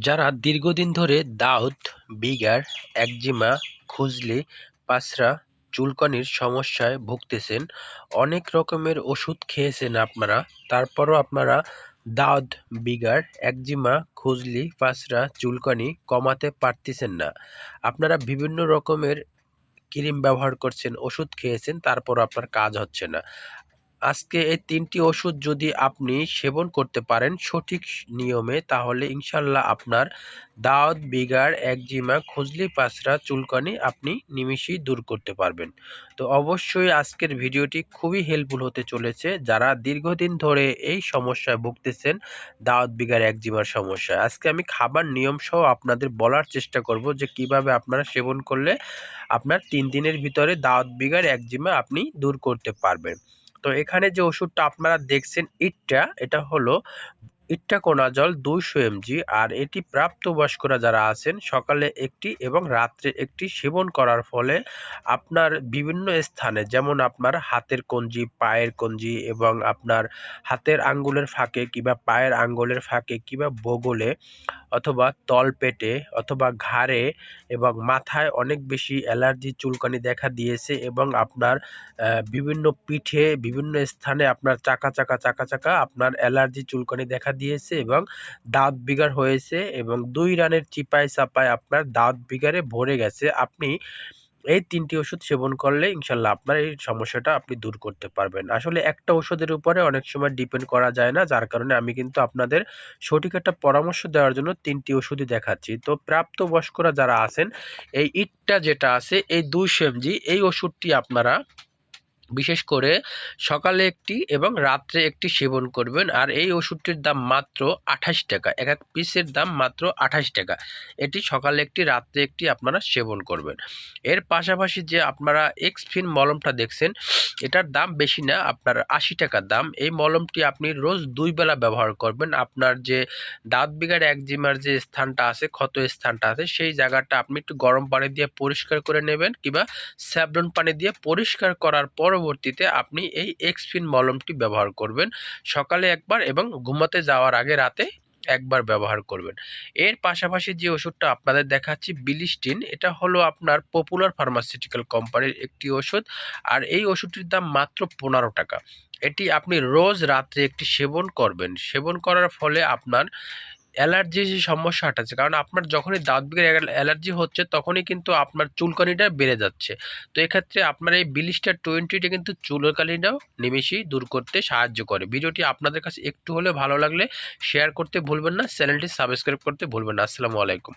যারা দীর্ঘদিন ধরে দাউদ, বিগার, একজিমা, খুজলি পাছরা চুলকানির সমস্যায় ভুগতেছেন, অনেক রকমের ওষুধ খেয়েছেন আপনারা, তারপরও আপনারা দাউদ, বিগার, একজিমা, খুজলি পাছরা চুলকানি কমাতে পারতেছেন না। আপনারা বিভিন্ন রকমের ক্রিম ব্যবহার করছেন, ওষুধ খেয়েছেন তারপর আপনার কাজ হচ্ছে না। আজকে এই তিনটি ওষুধ যদি আপনি সেবন করতে পারেন সঠিক নিয়মে, তাহলে ইনশাল্লাহ আপনার দাওয়াত, বিগার, একজিমা, খুজলি, পাঁচরা, চুলকানি আপনি নিমিষেই দূর করতে পারবেন। তো অবশ্যই আজকের ভিডিওটি খুবই হেল্পফুল হতে চলেছে। যারা দীর্ঘদিন ধরে এই সমস্যায় ভুগতেছেন, দাওয়াত, বিগার, একজিমার সমস্যা আজকে আমি খাবার নিয়ম সহ আপনাদের বলার চেষ্টা করব যে কীভাবে আপনারা সেবন করলে আপনার তিন দিনের ভিতরে দাওয়াত, বিগার, একজিমা আপনি দূর করতে পারবেন। তো এখানে যে ওষুধটা আপনারা দেখছেন ইটটা এটা হলো ইট্টাকোনাজল দুইশো এমজি, আর এটি প্রাপ্তবয়স্করা যারা আছেন, সকালে একটি এবং রাত্রে একটি সেবন করার ফলে আপনার বিভিন্ন স্থানে, যেমন আপনার হাতের কঞ্জি, পায়ের কঞ্জি এবং আপনার হাতের আঙ্গুলের ফাঁকে কিংবা পায়ের আঙ্গুলের ফাঁকে কিংবা বগলে অথবা তলপেটে অথবা ঘাড়ে এবং মাথায় অনেক বেশি অ্যালার্জি চুলকানি দেখা দিয়েছে এবং আপনার বিভিন্ন পিঠে বিভিন্ন স্থানে আপনার চাকা চাকা চাকা চাকা আপনার অ্যালার্জি চুলকানি দেখা দিয়েছে এবং দাঁত বিগার হয়েছে এবং দুই রানের চিপায় চাপায় আপনার দাঁত বিগারে ভরে গেছে। আপনি এই তিনটি ওষুধ সেবন করলে ইনশাল্লাহ আপনার এই সমস্যাটা আপনি দূর করতে পারবেন। আসলে একটা ওষুধের উপরে অনেক সময় ডিপেন্ড করা যায় না, যার কারণে আমি কিন্তু আপনাদের সঠিক একটা পরামর্শ দেওয়ার জন্য তিনটি ওষুধই দেখাচ্ছি। তো প্রাপ্তবয়স্করা যারা আছেন, এই ইটটা যেটা আছে, এই দুই সেমজি, এই ওষুধটি আপনারা বিশেষ করে সকালে একটি এবং রাত্রে একটি সেবন করবেন। আর এই ওষুধটির দাম মাত্র আঠাশ টাকা। এক এক পিসের দাম মাত্র আঠাশ টাকা। এটি সকালে একটি, রাত্রে একটি আপনারা সেবন করবেন। এর পাশাপাশি যে আপনারা এক্সফিন মলমটা দেখছেন, এটার দাম বেশি না, আপনার আশি টাকার দাম। এই মলমটি আপনি রোজ দুই বেলা ব্যবহার করবেন। আপনার যে দাঁত বিঘার একজিমার যে স্থানটা আছে, ক্ষত স্থানটা আছে, সেই জায়গাটা আপনি একটু গরম পানি দিয়ে পরিষ্কার করে নেবেন কিংবা স্যাবলন পানি দিয়ে পরিষ্কার করার পরবর্তীতে আপনি এই এক্সফিন মলমটি ব্যবহার করবেন। সকালে একবার এবং ঘুমাতে যাওয়ার আগে রাতে একবার ব্যবহার করবেন। এর পাশাপাশি যে ওষুধটা আপনাদের দেখাচ্ছি বিলিস্টিন এটা হলো আপনার পপুলার ফার্মাসিউটিক্যাল কোম্পানির একটি ওষুধ। আর এই ওষুধটির দাম মাত্র পনেরো টাকা। এটি আপনি রোজ রাত্রে একটি সেবন করবেন। সেবন করার ফলে আপনার অ্যালার্জি যে সমস্যাটা আছে, কারণ আপনার যখনই দাঁত বিগের অ্যালার্জি হচ্ছে, তখনই কিন্তু আপনার চুলকানিটা বেড়ে যাচ্ছে। তো এক্ষেত্রে আপনার এই বিলিস্টার টোয়েন্টিটা কিন্তু চুলকানিটাও নিমেষেই দূর করতে সাহায্য করে। ভিডিওটি আপনাদের কাছে একটু হলে ভালো লাগলে শেয়ার করতে ভুলবেন না চ্যানেলটি সাবস্ক্রাইব করতে ভুলবেন না। আসসালামু আলাইকুম।